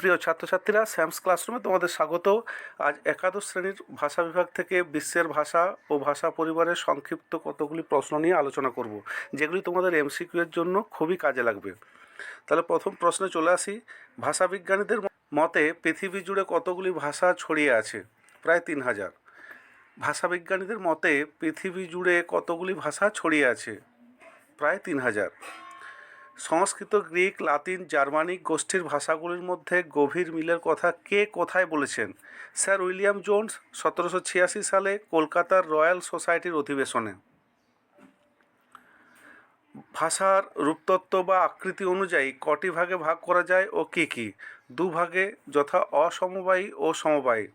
প্রিয় ছাত্রছাত্রীরা স্যামস ক্লাসরুমে তোমাদের স্বাগত আজ একাদশ শ্রেণির ভাষা বিভাগ থেকে বিশ্বের ভাষা ও ভাষা পরিবারের সংক্ষিপ্ত কতগুলি প্রশ্ন নিয়ে আলোচনা করব, যেগুলি তোমাদের এমসিকিউ এর জন্য খুবই কাজে লাগবে। তাহলে প্রথম প্রশ্নে চলে আসি। ভাষাবিজ্ঞানীদের মতে পৃথিবী জুড়ে কতগুলি ভাষা ছড়িয়ে আছে? প্রায় তিন হাজার। ভাষাবিজ্ঞানীদের মতে পৃথিবী জুড়ে কতগুলি ভাষা ছড়িয়ে আছে? প্রায় তিন হাজার। সংস্কৃত, গ্রিক, লাতিন জার্মানিক গোষ্ঠীর ভাষাগুলির মধ্যে গভীর মিলের কথা কে কোথায় বলেছেন? স্যার উইলিয়াম জোন্স, সতেরোশো ছিয়াশি সালে কলকাতার রয়্যাল সোসাইটির অধিবেশনে। ভাষার রূপতত্ত্ব বা আকৃতি অনুযায়ী কটি ভাগে ভাগ করা যায় ও কী কী? দুভাগে যথা অসমবায়ী ও সমবায়ী।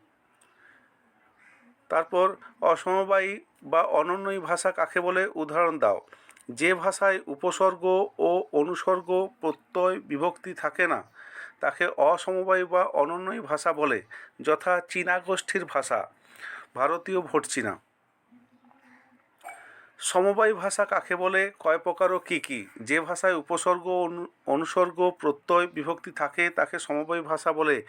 তারপর অসমবায়ী বা অনন্যই ভাষা কাকে বলে? উদাহরণ দাও। যে ভাষায় উপসর্গ ও অনুসর্গ প্রত্যয় বিভক্তি থাকে না, তাকে অসমবায়ী বা অনন্যই ভাষা বলে, যথা চীনা গোষ্ঠীর ভাষা, ভারতীয় ভোট চীনা সমবায়ী ভাষা কাকে বলে, কয় প্রকার ও কী কী? যে ভাষায় উপসর্গ অনু- অনুসর্গ প্রত্যয় বিভক্তি থাকে, তাকে সমবায়ী ভাষা বলে।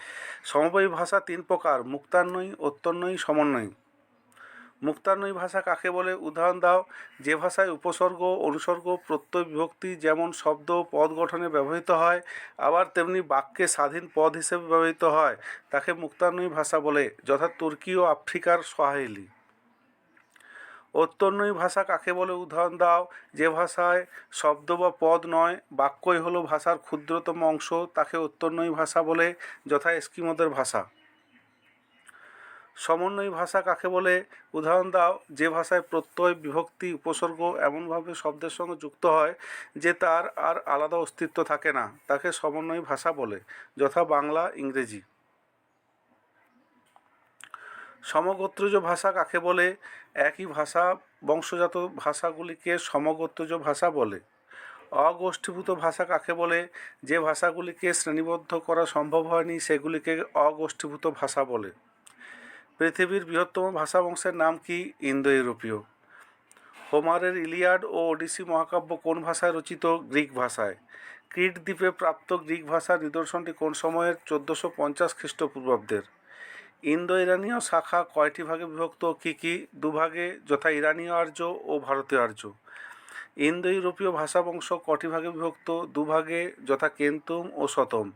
সমবায়ী ভাষা তিন প্রকার মুক্তান্বয়ী অত্যন্বয়ী সমন্বয়ী। মুক্তান্বয়ী ভাষা কাকে বলে? উদাহরণ দাও। যে ভাষায় উপসর্গ, অনুসর্গ প্রত্যয় বিভক্তি যেমন শব্দ, পদ গঠনে ব্যবহৃত হয়, আবার তেমনি বাক্যে স্বাধীন পদ হিসেবে ব্যবহৃত হয়, তাকে মুক্তান্বয়ী ভাষা বলে, যথা তুর্কি ও আফ্রিকার সোয়াহিলি। অত্যন্বয়ী ভাষা কাকে বলে? উদাহরণ দাও। যে ভাষায় শব্দ বা পদ নয়, বাক্যই হলো ভাষার ক্ষুদ্রতম অংশ, তাকে অত্যন্বয়ী ভাষা বলে, যথা এস্কিমোদের ভাষা। সমন্বয়ী ভাষা কাকে বলে? উদাহরণ দাও, যে ভাষায় প্রত্যয়, বিভক্তি, উপসর্গ এমনভাবে শব্দের সঙ্গে যুক্ত হয় যে তার আর আলাদা অস্তিত্ব থাকে না, তাকে সমন্বয়ী ভাষা বলে, যথা বাংলা, ইংরেজি। সমগোত্রজ ভাষা কাকে বলে? একই ভাষা, বংশজাত ভাষাগুলিকে সমগোত্রজ ভাষা বলে। অগোষ্ঠীভূত ভাষা কাকে বলে? যে ভাষাগুলিকে শ্রেণীবদ্ধ করা সম্ভব হয়নি, সেগুলিকে অগোষ্ঠীভূত ভাষা বলে। পৃথিবীর বৃহত্তম ভাষা বংশের নাম কি? ইন্দো ইউরোপীয় হোমারের ইলিয়াড ও ওডিসি মহাকাব্য কোন ভাষায় রচিত? গ্রিক ভাষায়। ক্রিট দ্বীপে প্রাপ্ত গ্রিক ভাষার নিদর্শনটি কোন সময়ের? চোদ্দোশো পঞ্চাশ খ্রিস্টপূর্বাব্দের। ইন্দো ইরানীয় শাখা কয়টি ভাগে বিভক্ত? কী কী? দুভাগে, যথা ইরানীয় আর্য ও ভারতীয় আর্য। ইন্দো ইউরোপীয় ভাষা বংশ কটি ভাগে বিভক্ত? দুভাগে, যথা কেন্তুম ও শতম।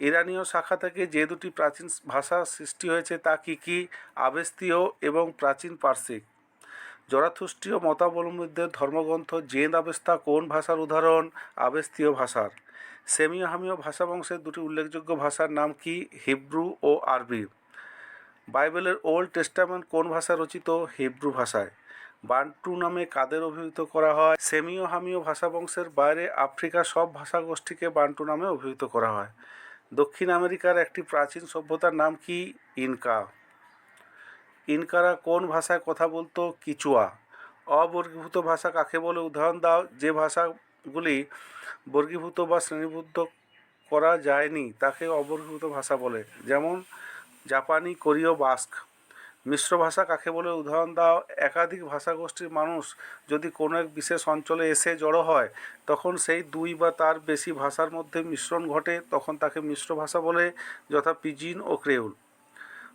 ইরানীয় শাখা থেকে যে দুটি প্রাচীন ভাষা সৃষ্টি হয়েছে তা কি কি? আবেস্তীয় এবং প্রাচীন পার্সিক। জরাথুষ্টীয় মতাবলম্বীদের ধর্মগ্রন্থ জেদ আবেস্তা কোন ভাষার উদাহরণ? আবেস্তীয় ভাষার। সেমিও হামীয় ভাষা বংশের দুটি উল্লেখযোগ্য ভাষার নাম কি? হিব্রু ও আরবি। বাইবেলের ওল্ড টেস্টামেন্ট কোন ভাষায় রচিত? হিব্রু ভাষায়। বান্টু নামে কাদের অভিহিত করা হয়? সেমিও হামীয় ভাষা বংশের বাইরে আফ্রিকার সব ভাষাগোষ্ঠীকে বান্টু নামে অভিহিত করা হয়। দক্ষিণ আমেরিকার একটি প্রাচীন সভ্যতার নাম কি? ইনকা। ইনকারা কোন ভাষায় কথা বলতো? কিচুয়া। অবর্গীভূত ভাষা কাকে বলে? উদাহরণ দাও। যে ভাষাগুলি বর্গীভূত বা শ্রেণীবদ্ধ করা যায়নি, তাকে অবর্গীভূত ভাষা বলে। যেমন জাপানি কোরীয় বাস্ক। মিশ্র ভাষা কাকে বলে? উদাহরণ দাও। একাধিক ভাষাগোষ্ঠীর মানুষ যদি কোনো এক বিশেষ অঞ্চলে এসে জড়ো হয়, তখন সেই দুই বা তার বেশি ভাষার মধ্যে মিশ্রণ ঘটে, তখন তাকে মিশ্র ভাষা বলে, যথা পিজিন ও ক্রেউল।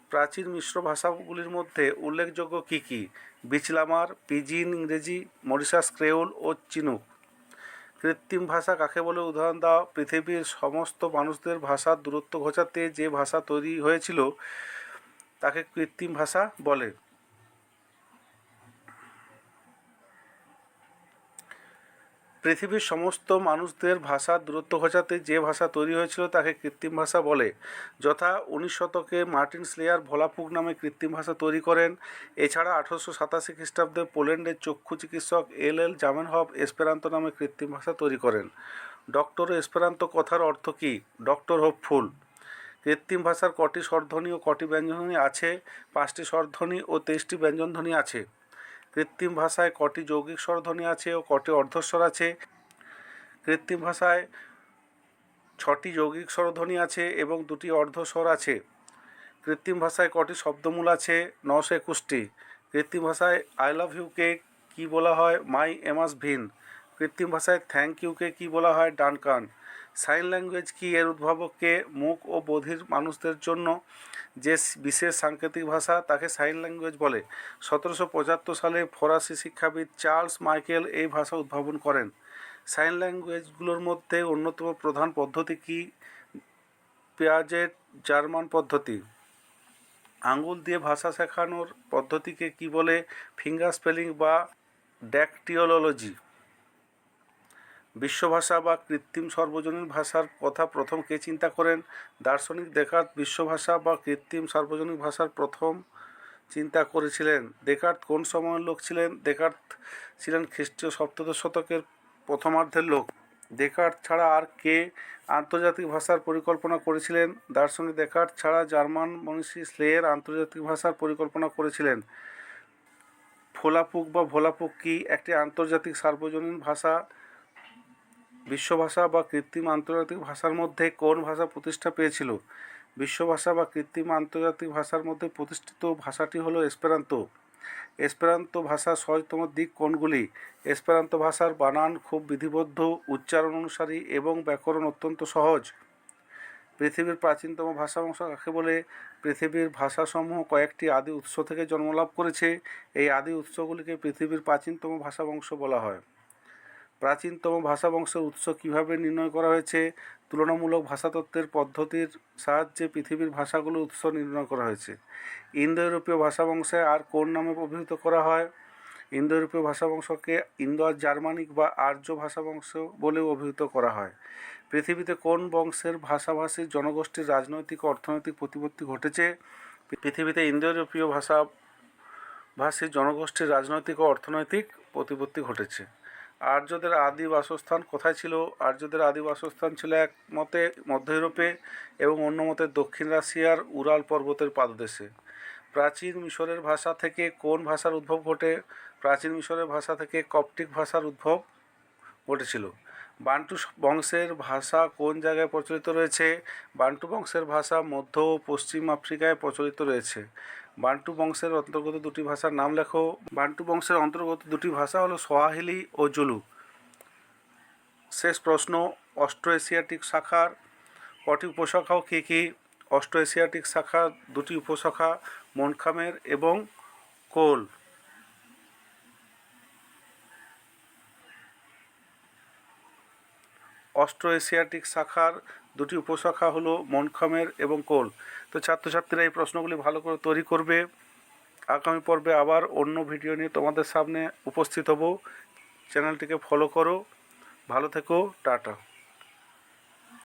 প্রাচীন মিশ্র ভাষাগুলির মধ্যে উল্লেখযোগ্য কী কী? বিচলামার, পিজিন, ইংরেজি, মরিশাস ক্রেউল ও চিনুক। কৃত্রিম ভাষা কাকে বলে? উদাহরণ দাও। পৃথিবীর সমস্ত মানুষদের ভাষার দূরত্ব ঘোচাতে যে ভাষা তৈরি হয়েছিল তাকে কৃত্রিম ভাষা বলে। পৃথিবীর সমস্ত মানুষদের ভাষার দূরত্ব ঘোচাতে যে ভাষা তৈরি হয়েছিল তাকে কৃত্রিম ভাষা বলে। যথা উনিশ শতকে মার্টিন স্লেয়ার ভোলাপুক নামে কৃত্রিম ভাষা তৈরি করেন। এছাড়া আঠারোশো সাতাশি খ্রিস্টাব্দে পোল্যান্ডের চক্ষু চিকিৎসক এল এল জামেনহব এসপেরান্ত নামে কৃত্রিম ভাষা তৈরি করেন। ডক্টর এসপেরান্ত কথার অর্থ কী? Doctor hopeful. কৃত্রিম ভাষার কটি স্বরধ্বনি ও কটি ব্যঞ্জনধ্বনি আছে? পাঁচটি স্বরধ্বনি ও তেইশটি ব্যঞ্জনধ্বনি আছে। কৃত্রিম ভাষায় কটি যৌগিক স্বরধ্বনি আছে ও কটি অর্ধস্বর আছে? কৃত্রিম ভাষায় ছটি যৌগিক স্বরধ্বনি আছে এবং দুটি অর্ধস্বর আছে। কৃত্রিম ভাষায় কটি শব্দমূল আছে? নশো একুশটি। কৃত্রিম ভাষায় আই লাভ ইউকে কী বলা হয়? মাই এমাস ভিন। কৃত্রিম ভাষায় থ্যাংক ইউকে কী বলা হয়? ডানকান। সাইন ল্যাঙ্গুয়েজ কি এর উদ্ভাবককে মুখ ও বধির মানুষদের জন্য যে বিশেষ সাংকেতিক ভাষা তাকে সাইন ল্যাঙ্গুয়েজ বলে? সতেরোশো পঁচাত্তর সালে ফরাসি শিক্ষাবিদ চার্লস মাইকেল এই ভাষা উদ্ভাবন করেন। সাইন ল্যাঙ্গুয়েজগুলোর মধ্যে অন্যতম প্রধান পদ্ধতি কি? পেঁয়াজের জার্মান পদ্ধতি। আঙ্গুল দিয়ে ভাষা শেখানোর পদ্ধতিকে কি বলে? ফিঙ্গার স্পেলিং বা ড্যাকটিওলজি। বিশ্বভাষা বা কৃত্রিম সর্বজনীন ভাষার কথা প্রথম কে চিন্তা করেন? দার্শনিক দেকার্ত বিশ্বভাষা বা কৃত্রিম সার্বজনীন ভাষার প্রথম চিন্তা করেছিলেন। দেকার্ত কোন সময়ের লোক ছিলেন? দেকার্ত ছিলেন খ্রিস্টীয় সপ্তদশ শতকের প্রথমার্ধের লোক। দেকার্ত ছাড়া আর কে আন্তর্জাতিক ভাষার পরিকল্পনা করেছিলেন? দার্শনিক দেকার্ত ছাড়া জার্মান মনীষী স্লেয়ের আন্তর্জাতিক ভাষার পরিকল্পনা করেছিলেন। ফোলাপুক বা ভোলাপুক কি একটি আন্তর্জাতিক সার্বজনীন ভাষা? বিশ্বভাষা বা কৃত্রিম আন্তর্জাতিক ভাষার মধ্যে কোন ভাষা প্রতিষ্ঠা পেয়েছিল? বিশ্বভাষা বা কৃত্রিম আন্তর্জাতিক ভাষার মধ্যে প্রতিষ্ঠিত ভাষাটি হলো এসপেরান্তো এসপেরান্তো ভাষার সহজতম দিক কোনগুলি? এসপেরান্তো ভাষার বানান খুব বিধিবদ্ধ, উচ্চারণ অনুসারী এবং ব্যাকরণ অত্যন্ত সহজ। পৃথিবীর প্রাচীনতম ভাষা অংশ কাকে বলে? পৃথিবীর ভাষাসমূহ কয়েকটি আদি উৎস থেকে জন্মলাভ করেছে। এই আদি উৎসগুলিকে পৃথিবীর প্রাচীনতম ভাষাবংশ বলা হয়। প্রাচীনতম ভাষা বংশের উৎস কীভাবে নির্ণয় করা হয়েছে? তুলনামূলক ভাষাতত্ত্বের পদ্ধতির সাহায্যে পৃথিবীর ভাষাগুলোর উৎস নির্ণয় করা হয়েছে। ইন্দো ইউরোপীয় ভাষাবংশে আর কোন নামে অভিহিত করা হয়? ইন্দো ইউরোপীয় ভাষাবংশকে ইন্দো জার্মানিক বা আর্য ভাষাবংশ বলেও অভিহিত করা হয়। পৃথিবীতে কোন বংশের ভাষাভাষী জনগোষ্ঠীর রাজনৈতিক অর্থনৈতিক প্রতিপত্তি ঘটেছে? পৃথিবীতে ইন্দো ইউরোপীয় ভাষা ভাষী জনগোষ্ঠীর রাজনৈতিক ও অর্থনৈতিক প্রতিপত্তি ঘটেছে। আর্যদের আদি বাসস্থান কোথায় ছিল? আর্যদের আদি বাসস্থান ছিল এক মতে মধ্য ইউরোপে এবং অন্য মতে দক্ষিণ রাশিয়ার উরাল পর্বতের পাদদেশে। প্রাচীন মিশরের ভাষা থেকে কোন ভাষার উদ্ভব ঘটে? প্রাচীন মিশরের ভাষা থেকে কপটিক ভাষার উদ্ভব ঘটেছিল। বান্টু বংশের ভাষা কোন জায়গায় প্রচলিত রয়েছে? বান্টু বংশের ভাষা মধ্য ও পশ্চিম আফ্রিকায় প্রচলিত রয়েছে। বান্টু বংশের অন্তর্গত দুটি ভাষার নাম লেখো। বান্টু বংশের অন্তর্গত দুটি ভাষা হলো সোয়াহিলি ও জুলু। শেষ প্রশ্ন অস্ট্রো এশিয়াটিক শাখার কটি উপশাখাও কী কী? অস্ট্রো এশিয়াটিক শাখার দুটি উপশাখা মনখামের এবং কোল। অস্ট্রো এশিয়াটিক শাখার দুটি উপশাখা হলো মনখামের এবং কোল। তো ছাত্রছাত্রীরা এই প্রশ্নগুলি ভালো করে তৈরি করবে। আগামী পর্বে আবার অন্য ভিডিও নিয়ে তোমাদের সামনে উপস্থিত হব। চ্যানেলটিকে ফলো করো। ভালো থেকো। টাটা।